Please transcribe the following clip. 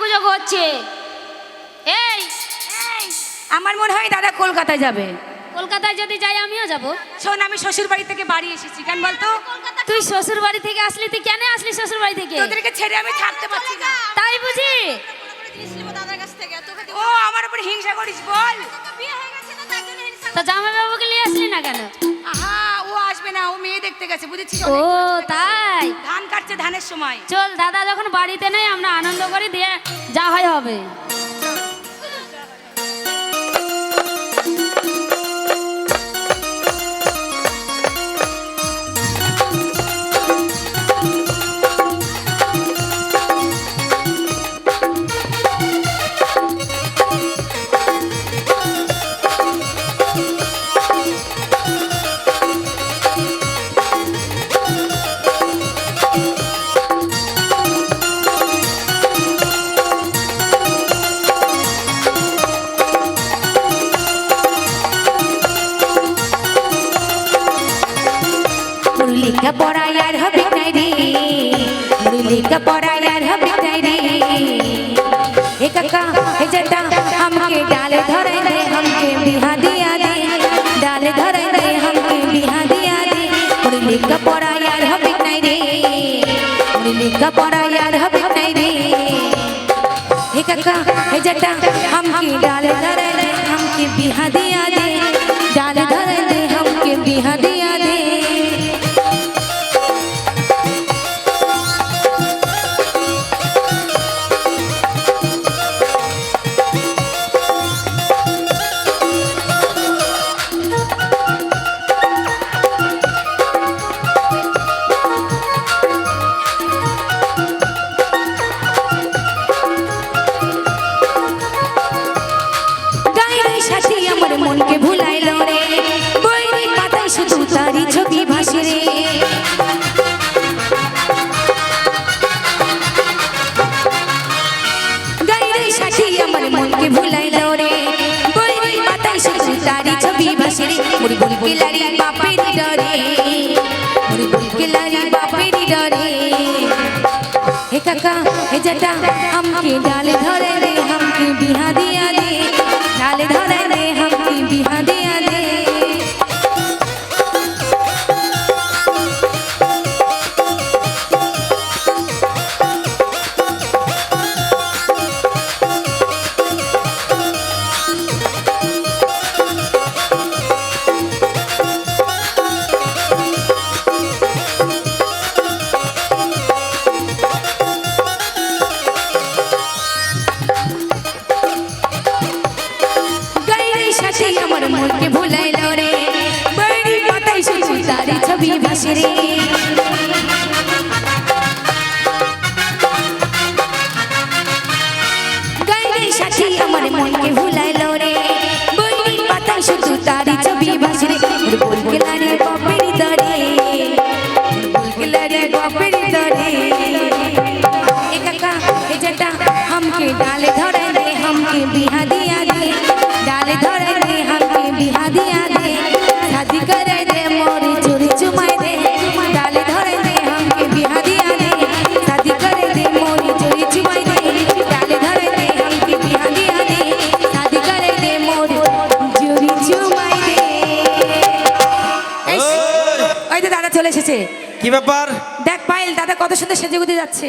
হচ্ছে। এই আমার মনে হয় দাদা কলকাতায় যাবে। কলকাতায় যদি যাই আমিও যাব। শোন আমি শ্বশুর বাড়ি থেকে বাড়ি এসেছি কেন বলতো? তুই শ্বশুর বাড়ি থেকে আসলি তুই কেন আসলি শ্বশুর বাড়ি থেকে? তোদেরকে ছেড়ে আমি থাকতে পারছি না। তাই বুঝি? ও আমার উপর হিংসা করিস বল। তা জামাই বাবুকে নিয়ে আসলি না কেন? দেখতে গেছে বুঝেছিস? ও তাই? ধান কাটছে ধানের সময়। চল দাদা যখন বাড়িতে নেই আমরা আনন্দ করি দিয়ে যা হয় হবে। মুরলিকা পড়াই আর হবে নাই রে মুরলিকা পড়াই আর হবে নাই রে এ কাকা এ জটা हमके डाल धरे दे हमके बिहा दिया दे डाल धरे दे हमके बिहा दिया दे मुरलिका पड़ाई আর হবে নাই রে মুরলিকা পড়াই আর হবে নাই রে हे काका हे जटा हमके डाल धरे दे हमके बिहा दिया दे কাকা হে ডালে ধরে রে। আমার মনকে ভুলাইল রে। বাড়ি পাতায় শুধু তারি ছবি ভাসে রে। চলে এসেছে। কি ব্যাপার? দেখ পাইল দাদা কত সুন্দর সেজে গুজে যাচ্ছে।